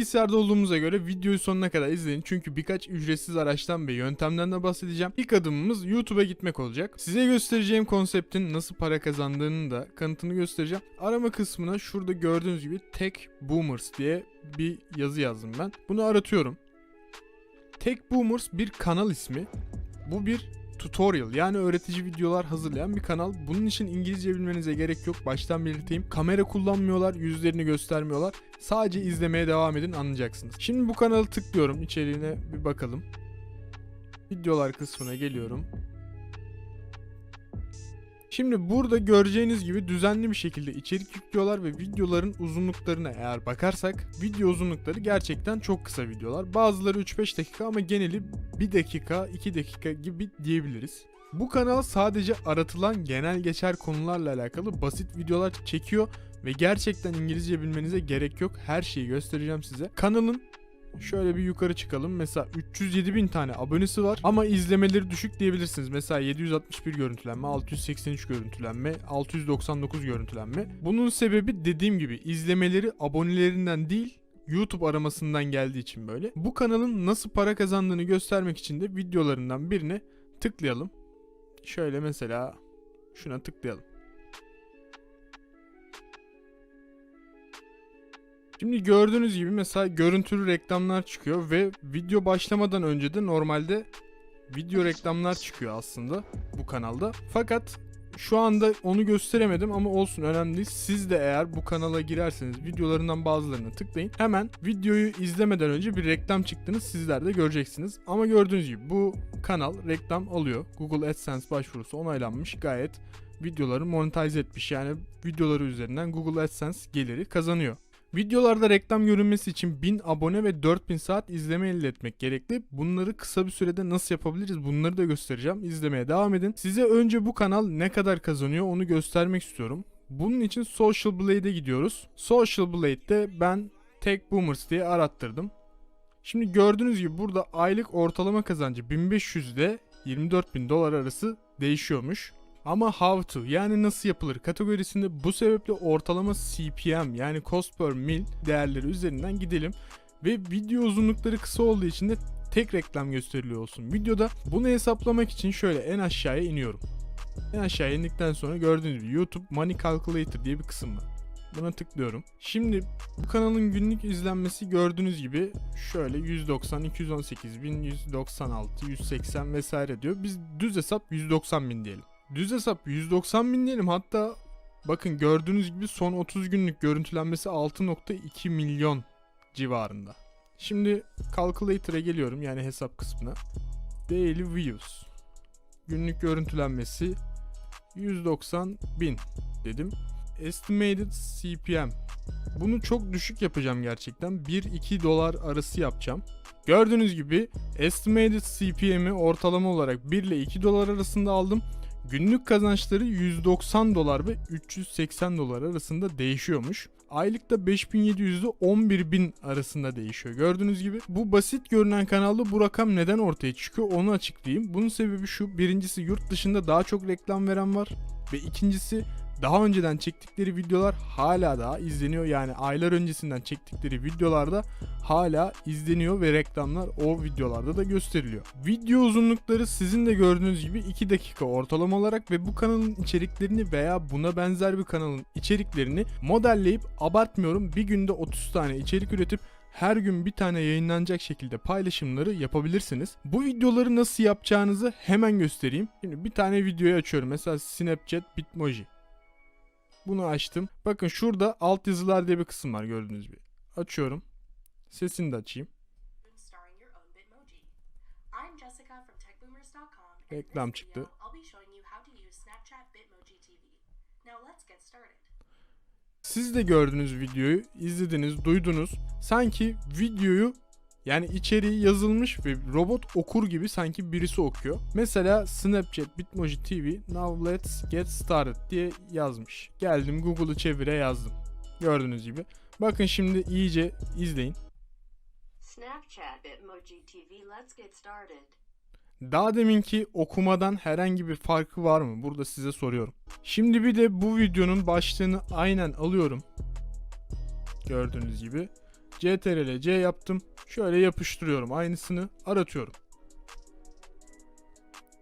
Bilgisayarda olduğumuza göre videoyu sonuna kadar izleyin. Çünkü birkaç ücretsiz araçtan ve yöntemden de bahsedeceğim. İlk adımımız YouTube'a gitmek olacak. Size göstereceğim konseptin nasıl para kazandığının da kanıtını göstereceğim. Arama kısmına şurada gördüğünüz gibi Tech Boomers diye bir yazı yazdım ben. Bunu aratıyorum. Tech Boomers bir kanal ismi. Bu bir tutorial yani öğretici videolar hazırlayan bir kanal. Bunun için İngilizce bilmenize gerek yok. Baştan belirteyim. Kamera kullanmıyorlar, yüzlerini göstermiyorlar. Sadece izlemeye devam edin anlayacaksınız. Şimdi bu kanalı tıklıyorum. İçeriğine bir bakalım. Videolar kısmına geliyorum. Şimdi burada göreceğiniz gibi düzenli bir şekilde içerik yüklüyorlar ve videoların uzunluklarına eğer bakarsak video uzunlukları gerçekten çok kısa videolar. Bazıları 3-5 dakika ama geneli 1 dakika 2 dakika gibi diyebiliriz. Bu kanal sadece aratılan genel geçer konularla alakalı basit videolar çekiyor ve gerçekten İngilizce bilmenize gerek yok. Her şeyi göstereceğim size. Kanalın Şöyle bir yukarı çıkalım. Mesela 307 bin tane abonesi var ama izlemeleri düşük diyebilirsiniz. Mesela 761 görüntülenme, 683 görüntülenme, 699 görüntülenme. Bunun sebebi dediğim gibi izlemeleri abonelerinden değil YouTube aramasından geldiği için böyle. Bu kanalın nasıl para kazandığını göstermek için de videolarından birine tıklayalım. Şöyle mesela şuna tıklayalım. Şimdi gördüğünüz gibi mesela görüntülü reklamlar çıkıyor ve video başlamadan önce de normalde video reklamlar çıkıyor aslında bu kanalda. Fakat şu anda onu gösteremedim ama olsun önemli değil. Siz de eğer bu kanala girerseniz videolarından bazılarını tıklayın. Hemen videoyu izlemeden önce bir reklam çıktığını sizler de göreceksiniz. Ama gördüğünüz gibi bu kanal reklam alıyor. Google AdSense başvurusu onaylanmış. Gayet videoları monetize etmiş. Yani videoları üzerinden Google AdSense geliri kazanıyor. Videolarda reklam görünmesi için 1000 abone ve 4000 saat izleme elde etmek gerekli. Bunları kısa bir sürede nasıl yapabiliriz bunları da göstereceğim. İzlemeye devam edin. Size önce bu kanal ne kadar kazanıyor onu göstermek istiyorum. Bunun için Social Blade'e gidiyoruz. Social Blade'de ben Tech Boomers diye arattırdım. Şimdi gördüğünüz gibi burada aylık ortalama kazancı 1500 ile 24.000 dolar arası değişiyormuş. Ama how to yani nasıl yapılır kategorisinde bu sebeple ortalama CPM yani cost per mil değerleri üzerinden gidelim. Ve video uzunlukları kısa olduğu için de tek reklam gösteriliyor olsun. Videoda bunu hesaplamak için şöyle en aşağıya iniyorum. En aşağıya indikten sonra gördüğünüz gibi YouTube Money Calculator diye bir kısım var. Buna tıklıyorum. Şimdi bu kanalın günlük izlenmesi gördüğünüz gibi şöyle 190, 218 bin, 196, 180 vesaire diyor. Biz düz hesap 190 bin diyelim. Düz hesap 190 bin diyelim hatta bakın gördüğünüz gibi son 30 günlük görüntülenmesi 6.2 milyon civarında. Şimdi calculator'a geliyorum yani hesap kısmına. Daily views. Günlük görüntülenmesi 190 bin dedim. Estimated CPM. Bunu çok düşük yapacağım gerçekten. 1-2 dolar arası yapacağım. Gördüğünüz gibi estimated CPM'i ortalama olarak 1 ile 2 dolar arasında aldım. Günlük kazançları 190 dolar ve 380 dolar arasında değişiyormuş. Aylıkta 5700 ile 11000 arasında değişiyor. Gördüğünüz gibi bu basit görünen kanalda bu rakam neden ortaya çıkıyor onu açıklayayım. Bunun sebebi şu. Birincisi yurt dışında daha çok reklam veren var. Ve ikincisi daha önceden çektikleri videolar hala daha izleniyor. Yani aylar öncesinden çektikleri videolarda hala izleniyor ve reklamlar o videolarda da gösteriliyor. Video uzunlukları sizin de gördüğünüz gibi 2 dakika ortalama olarak ve bu kanalın içeriklerini veya buna benzer bir kanalın içeriklerini modelleyip abartmıyorum bir günde 30 tane içerik üretip her gün bir tane yayınlanacak şekilde paylaşımları yapabilirsiniz. Bu videoları nasıl yapacağınızı hemen göstereyim. Şimdi bir tane videoyu açıyorum. Mesela Snapchat Bitmoji. Bunu açtım. Bakın şurada alt yazılar diye bir kısım var gördüğünüz gibi. Açıyorum. Sesini de açayım. Reklam çıktı. Siz de gördünüz videoyu, izlediniz, duydunuz. Sanki videoyu yani içeriği yazılmış ve robot okur gibi sanki birisi okuyor. Mesela Snapchat Bitmoji TV Now Let's Get Started diye yazmış. Geldim Google'ı çevire yazdım. Gördüğünüz gibi. Bakın şimdi iyice izleyin. Snapchat Bitmoji TV, let's get started. Daha deminki okumadan herhangi bir farkı var mı? Burada size soruyorum. Şimdi bir de bu videonun başlığını aynen alıyorum. Gördüğünüz gibi. CTRL C yaptım. Şöyle yapıştırıyorum aynısını aratıyorum.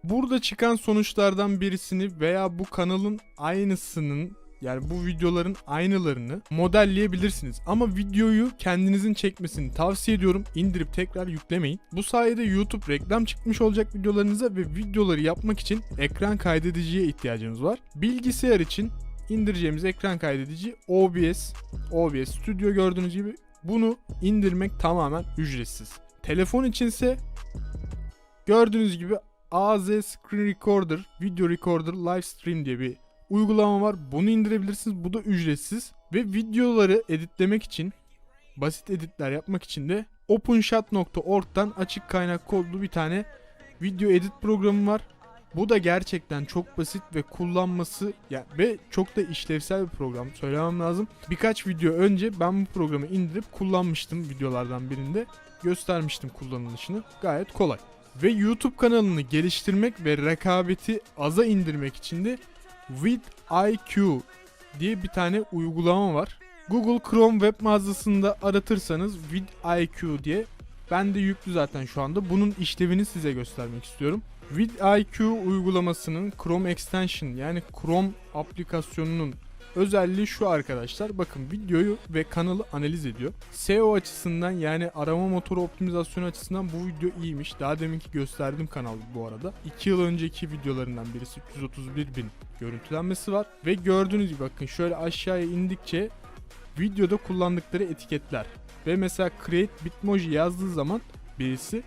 Burada çıkan sonuçlardan birisini veya bu kanalın aynısının yani bu videoların aynılarını modelleyebilirsiniz. Ama videoyu kendinizin çekmesini tavsiye ediyorum. İndirip tekrar yüklemeyin. Bu sayede YouTube reklam çıkmış olacak videolarınıza ve videoları yapmak için ekran kaydediciye ihtiyacınız var. Bilgisayar için indireceğimiz ekran kaydedici OBS. OBS Studio gördüğünüz gibi bunu indirmek tamamen ücretsiz. Telefon içinse gördüğünüz gibi AZ Screen Recorder, Video Recorder Live Stream diye bir uygulama var. Bunu indirebilirsiniz. Bu da ücretsiz. Ve videoları editlemek için, basit editler yapmak için de openshot.org'dan açık kaynak kodlu bir tane video edit programı var. Bu da gerçekten çok basit ve kullanması ya ve çok da işlevsel bir program söylemem lazım. Birkaç video önce ben bu programı indirip kullanmıştım videolardan birinde. Göstermiştim kullanılışını. Gayet kolay. Ve YouTube kanalını geliştirmek ve rekabeti aza indirmek için de vidIQ diye bir tane uygulama var. Google Chrome web mağazasında aratırsanız vidIQ diye ben de yüklü zaten şu anda. Bunun işlevini size göstermek istiyorum. vidIQ uygulamasının Chrome extension yani Chrome aplikasyonunun özelliği şu arkadaşlar. Bakın videoyu ve kanalı analiz ediyor. SEO açısından yani arama motoru optimizasyonu açısından bu video iyiymiş. Daha deminki gösterdim kanal bu arada. 2 yıl önceki videolarından birisi 331 bin görüntülenmesi var. Ve gördüğünüz gibi bakın şöyle aşağıya indikçe videoda kullandıkları etiketler. Ve mesela create bitmoji yazdığı zaman birisi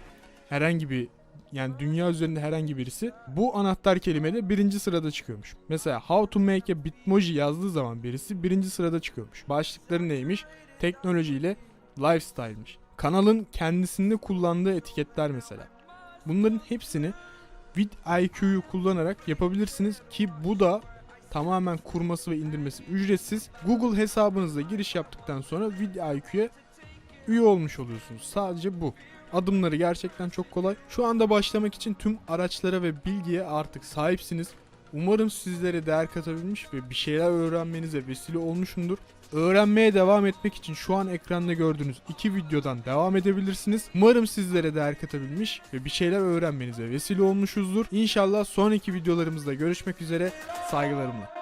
herhangi bir yani dünya üzerinde herhangi birisi bu anahtar kelimede birinci sırada çıkıyormuş. Mesela how to make a bitmoji yazdığı zaman birisi birinci sırada çıkıyormuş. Başlıkları neymiş? Teknoloji ile lifestyle'miş. Kanalın kendisinde kullandığı etiketler mesela. Bunların hepsini vidIQ'yu kullanarak yapabilirsiniz ki bu da tamamen kurması ve indirmesi ücretsiz. Google hesabınızda giriş yaptıktan sonra vidIQ'ya üye olmuş oluyorsunuz. Sadece bu. Adımları gerçekten çok kolay. Şu anda başlamak için tüm araçlara ve bilgiye artık sahipsiniz. Umarım sizlere değer katabilmiş ve bir şeyler öğrenmenize vesile olmuşumdur. Öğrenmeye devam etmek için şu an ekranda gördüğünüz iki videodan devam edebilirsiniz. Umarım sizlere değer katabilmiş ve bir şeyler öğrenmenize vesile olmuşuzdur. İnşallah sonraki videolarımızda görüşmek üzere. Saygılarımla.